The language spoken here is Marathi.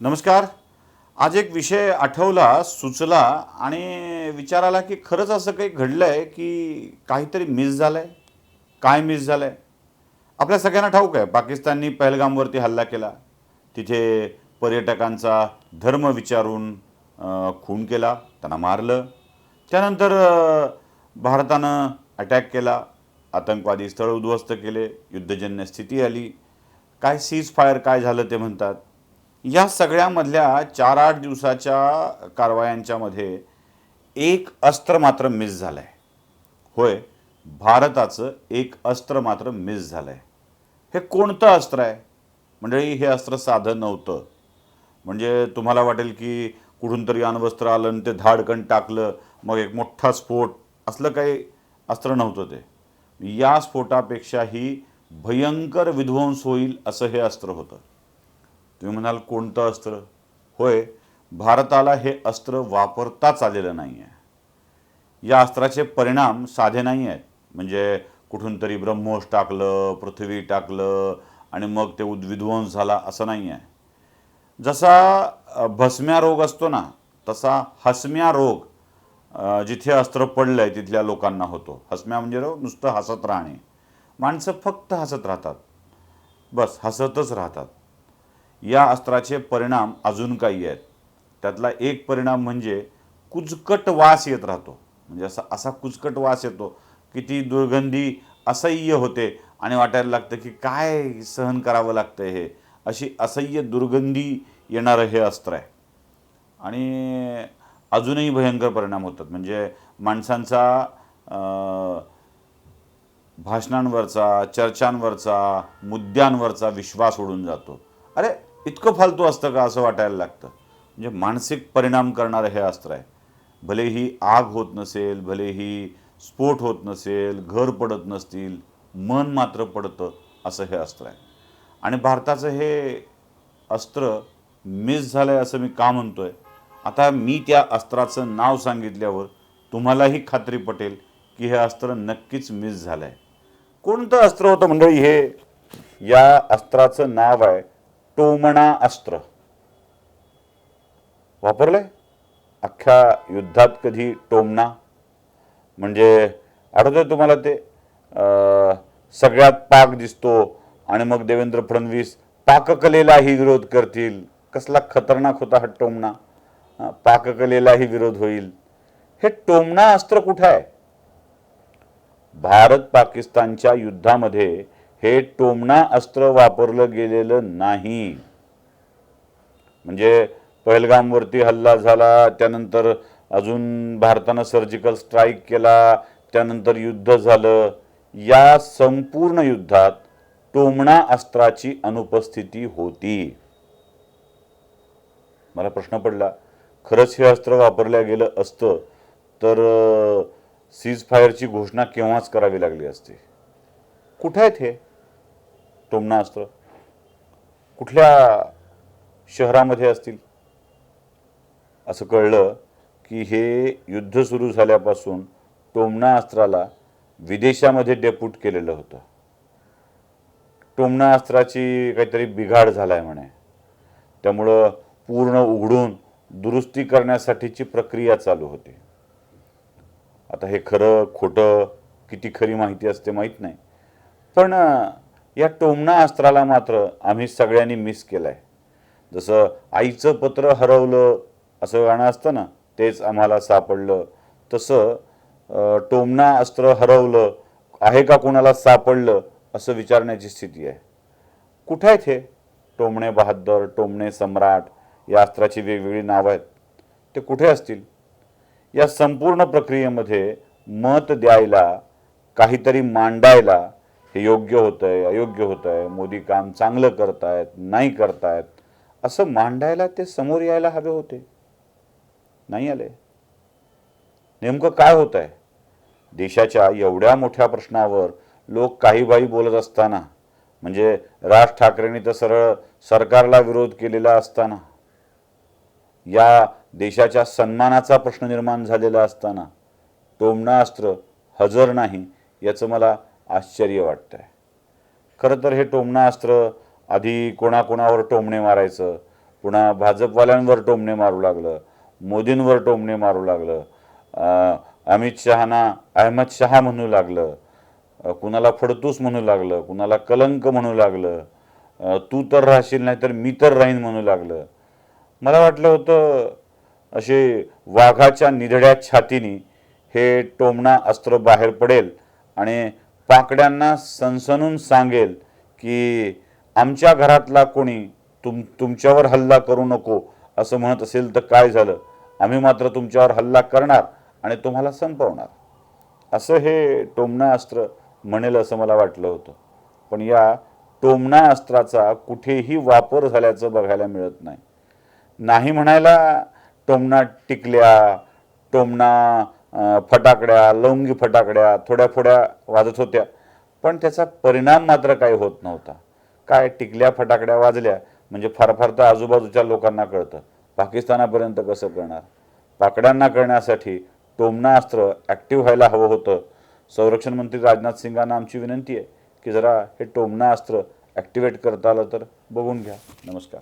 नमस्कार. आज एक विषय आठवला सुचला आणि विचार आला की खरंच असं काही घडलं आहे की काहीतरी मिस झालं आहे काय मिस झालं आहे आपल्या सगळ्यांना ठाऊक आहे. पाकिस्ताननी पहलगामवरती हल्ला केला. तिथे पर्यटकांचा धर्म विचारून खून केला. त्यांना मारलं. त्यानंतर भारतानं अटॅक केला. आतंकवादी स्थळ उद्ध्वस्त केले. युद्धजन्य स्थिती आली. काय सीज फायर काय झालं ते म्हणतात. या सगळ्यामधल्या चार आठ दिवसाच्या कारवायांच्यामध्ये एक अस्त्र मात्र मिस झालं आहे होय भारताचं एक अस्त्र मात्र मिस झालं आहे हे कोणतं अस्त्र आहे? मंडळी हे अस्त्र साधं नव्हतं. म्हणजे तुम्हाला वाटेल की कुठून तरी अण्वस्त्र आलं आणि ते धाडकन टाकलं मग एक मोठा स्फोट असलं काही अस्त्र नव्हतं ते. या स्फोटापेक्षाही भयंकर विध्वंस होईल असं हे अस्त्र होतं. तुम्ही म्हणाल कोणतं अस्त्र? होय भारताला हे अस्त्र वापरताच आलेलं नाही आहे या अस्त्राचे परिणाम साधे नाही आहेत म्हणजे कुठून तरी ब्रह्मोस टाकलं पृथ्वी टाकलं आणि मग ते उद्विध्वंस झाला असं नाही आहे जसा भस्म्या रोग असतो ना तसा हसम्या रोग जिथे अस्त्र पडलं आहे तिथल्या लोकांना होतो. हसम्या म्हणजे रोग नुसतं हसत राहणे. माणसं फक्त हसत राहतात. बस हसतच राहतात. या अस्त्राचे परिणाम अजून काही आहेत. त्यातला एक परिणाम म्हणजे कुचकट वास येत राहतो. म्हणजे असा असा कुचकट वास येतो की ती दुर्गंधी असह्य होते आणि वाटायला लागतं की काय सहन करावं लागतं हे. अशी असह्य दुर्गंधी येणारं हे अस्त्र आहे. आणि अजूनही भयंकर परिणाम होतात. म्हणजे माणसांचा अं, भाषणांवरचा चर्चांवरचा मुद्द्यांवरचा विश्वास उडून जातो. अरे इतकं फालतू असतं का असं वाटायला लागतं? म्हणजे मानसिक परिणाम करणारं हे अस्त्र आहे. भलेही आग होत नसेल भलेही स्फोट होत नसेल घर पडत नसतील मन मात्र पडतं असं हे अस्त्र आहे. आणि भारताचं हे अस्त्र मिस झालं आहे असं मी का म्हणतोय? आता मी त्या अस्त्राचं नाव सांगितल्यावर तुम्हालाही खात्री पटेल की हे अस्त्र नक्कीच मिस झालं आहे कोणतं अस्त्र होतं मंडळी? हे या अस्त्राचं नाव आहे टोमणा अस्त्र. वापरलंय? अख्ख्या युद्धात कधी टोमणा म्हणजे आठवतं तुम्हाला ते? सगळ्यात पाक दिसतो आणि मग देवेंद्र फडणवीस पाककलेलाही विरोध करतील. कसला खतरनाक होता हा टोमणा पाककलेलाही विरोध होईल. हे टोमणा अस्त्र कुठं आहे? भारत पाकिस्तानच्या युद्धामध्ये हे टोमणा अस्त्र वापरलं गेलेलं नाही. म्हणजे पहलगामवरती हल्ला झाला त्यानंतर अजून भारतानं सर्जिकल स्ट्राईक केला त्यानंतर युद्ध झालं. या संपूर्ण युद्धात टोमणा अस्त्राची अनुपस्थिती होती. मला प्रश्न पडला खरंच हे अस्त्र वापरलं गेलं असतं तर सीज फायरची घोषणा केव्हाच करावी लागली असते? कुठे आहेत हे? टोमणा अस्त्र कुठल्या शहरामध्ये असतील? असं कळलं की हे युद्ध सुरू झाल्यापासून टोमणा अस्त्राला विदेशामध्ये डेप्यूट केलेलं होतं. टोमणा अस्त्राची काहीतरी बिघाड झालाय म्हणे. त्यामुळं पूर्ण उघडून दुरुस्ती करण्यासाठीची प्रक्रिया चालू होती. आता हे खरं खोटं किती खरी माहिती असते माहीत नाही. पण या टोमणा अस्त्राला मात्र आम्ही सगळ्यांनी मिस केलं आहे जसं आईचं पत्र हरवलं असं गाणं असतं ना तेच आम्हाला सापडलं. तसं टोमणा अस्त्र हरवलं आहे का कोणाला सापडलं असं विचारण्याची स्थिती आहे. कुठे आहेत हे? टोमणे बहादर टोमणे सम्राट या अस्त्राची वेगवेगळी नावं आहेत. ते कुठे असतील? या संपूर्ण प्रक्रियेमध्ये मत द्यायला काहीतरी मांडायला हे योग्य होतं आहे अयोग्य होतं आहे मोदी काम चांगलं करतायत नाही करतायत असं मांडायला ते समोर यायला हवे होते. नाही आले. नेमकं काय होत आहे देशाच्या एवढ्या मोठ्या प्रश्नावर लोक काही बाई बोलत असताना म्हणजे राज ठाकरेंनी तर सरळ सरकारला विरोध केलेला असताना या देशाच्या सन्मानाचा प्रश्न निर्माण झालेला असताना टोमणास्त्र हजर नाही याचं मला आश्चर्य वाटतं आहे खरं तर हे टोमणास्त्र आधी कोणाकोणावर टोमणे मारायचं पुन्हा भाजपवाल्यांवर टोमणे मारू लागलं मोदींवर टोमणे मारू लागलं अमित शहाना अहमद शहा म्हणू लागलं कुणाला फडतूस म्हणू लागलं कुणाला कलंक म्हणू लागलं तू तर राहशील नाही तर मी तर राहीन म्हणू लागलं. मला वाटलं होतं असे वाघाच्या निधड्या छातीने हे टोमणा अस्त्र बाहेर पडेल आणि पाकड्यांना सनसणून सांगेल की आमच्या घरातला कोणी तुम तुमच्यावर हल्ला करू नको असं म्हणत असेल तर काय झालं? आम्ही मात्र तुमच्यावर हल्ला करणार आणि तुम्हाला संपवणार. असं हे टोमणा अस्त्र म्हणेल असं मला वाटलं होतं. पण या टोमणा अस्त्राचा कुठेही वापर झाल्याचं बघायला मिळत नाही. नाही म्हणायला टोमणा टिकल्या टोमणा फटाकड्या लवंगी फटाकड्या थोड्या थोड्या वाजत होत्या. पण त्याचा परिणाम मात्र काही होत नव्हता. काय टिकल्या फटाकड्या वाजल्या म्हणजे फार फार तर आजूबाजूच्या लोकांना कळतं. पाकिस्तानापर्यंत कसं कळणार? पाकड्यांना कळण्यासाठी टोमणा अस्त्र ॲक्टिव्ह व्हायला हवं होतं. संरक्षण मंत्री राजनाथ सिंगांना आमची विनंती आहे की जरा हे टोमणा अस्त्र ॲक्टिवेट करता आलं तर बघून घ्या. नमस्कार.